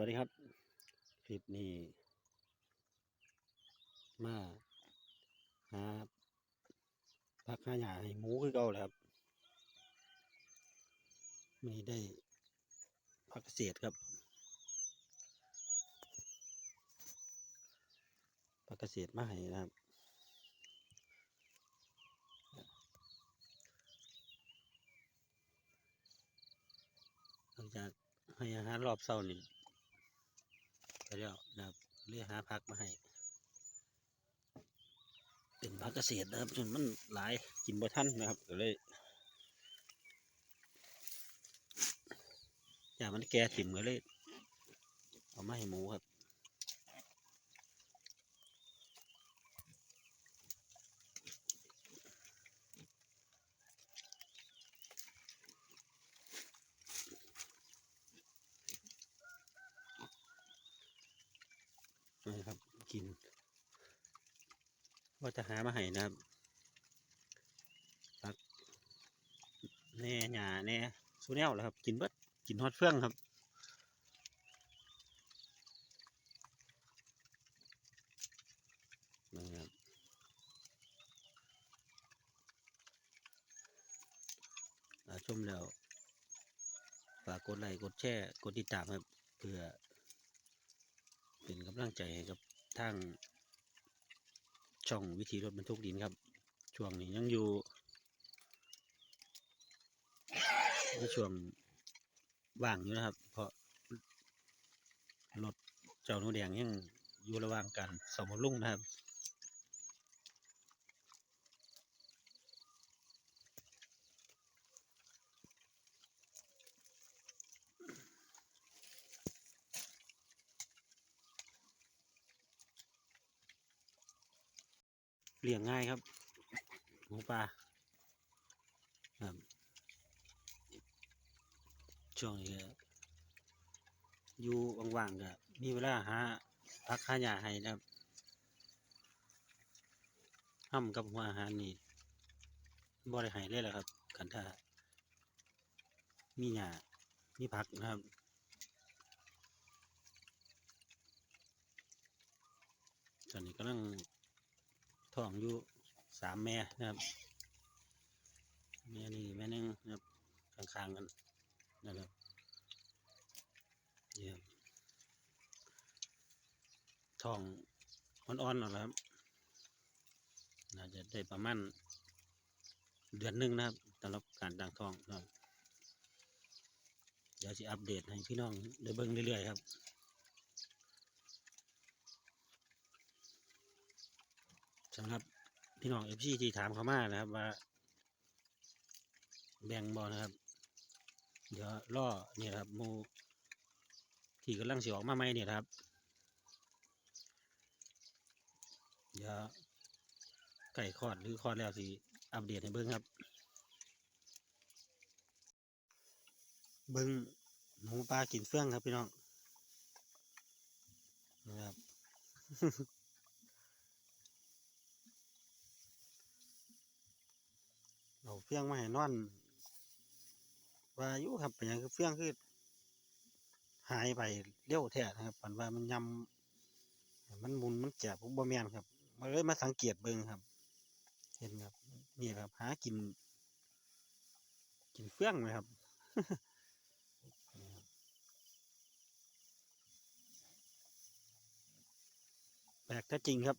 วัสดีครับ คลิปนี้มาหาพักหาหยาให้หมูคือเก่าแล้วครับมีได้พักเกษครับพักเกษมาให้นะครับหลังจากให้อาหารรอบเช้านี่ ไปแล้วนะครับเรียกหาพักมาให้ เป็นพักเกษตรนะครับจนมันหลายกินบ่ทันนะครับก็เลยอย่ามันแก่ถิ่มก็เลย เอามาให้หมูครับ นะครับกิน ว่าจะหามาให้นะครับปักแน่หญ้าแน่สูแนวแล้วครับ กินเบิดกินฮอดเฟื่องครับนะครับอ่าชมแล้ว ฝากกดไลค์กดแชร์ กดติดตามครับเพื่อ เป็นกำลังใจให้กับทางช่องวิธีรถบรรทุกดินครับ ช่วงนี้ยังอยู่ในช่วงว่างอยู่นะครับ เพราะรถเจ้าหนูแดงยังอยู่ระหว่างการสมรุ่งนะครับ เลี้ยงง่ายครับหมูปลาครับช่วงนี้อยู่ว่างๆก็มีเวลาหาพักหาหญ้าให้นะครับห้ำกับหัวอาหารนี่บ่ได้ให้เลยแหละครับกันถ้ามีหญ้ามีผักนะครับตอนนี้กำลัง ท้องอยู่สามแม่นะครับแม่นี่แม่หนึงนะครับข้างๆกันนะครับเนี่ยครับท้องอ่อนๆน่อยครับน่าจะได้ประมาณเดือนหนึ่งนะครับสำหรับการตั้งท้องนะครับเดี๋ยวจะอัปเดตให้พี่น้องได้เบิ่งเรื่อยๆครับ สำหรับพี่น้องเอฟซีที่ถามเขามานะครับว่า แบ่งบอนะครับ เดี๋ยวล่อเนี่ยครับหมูที่กำลังสิออกมาใหม่เนี่ยครับ เดี๋ยวไก่คอดหรือคอดแล้วสิอัปเดตให้เบิ้งครับ เบิ้งหมูปลากินเฟื่องครับพี่น้องนะครับ เฟี้ยงมาให้นอนว่าอยู่ครับเป็นหยังคือเฟี้ยงคือหายไปเร็วแท้นะครับปันว่ามันยำมันมุนมันแจกผมบ่แมนครับมาเลยมาสังเกตเบิ่งครับ เห็นครับนี่ครับ หากิน กินเฟืองไหมครับนี่ครับแปลกแท้จริงครับ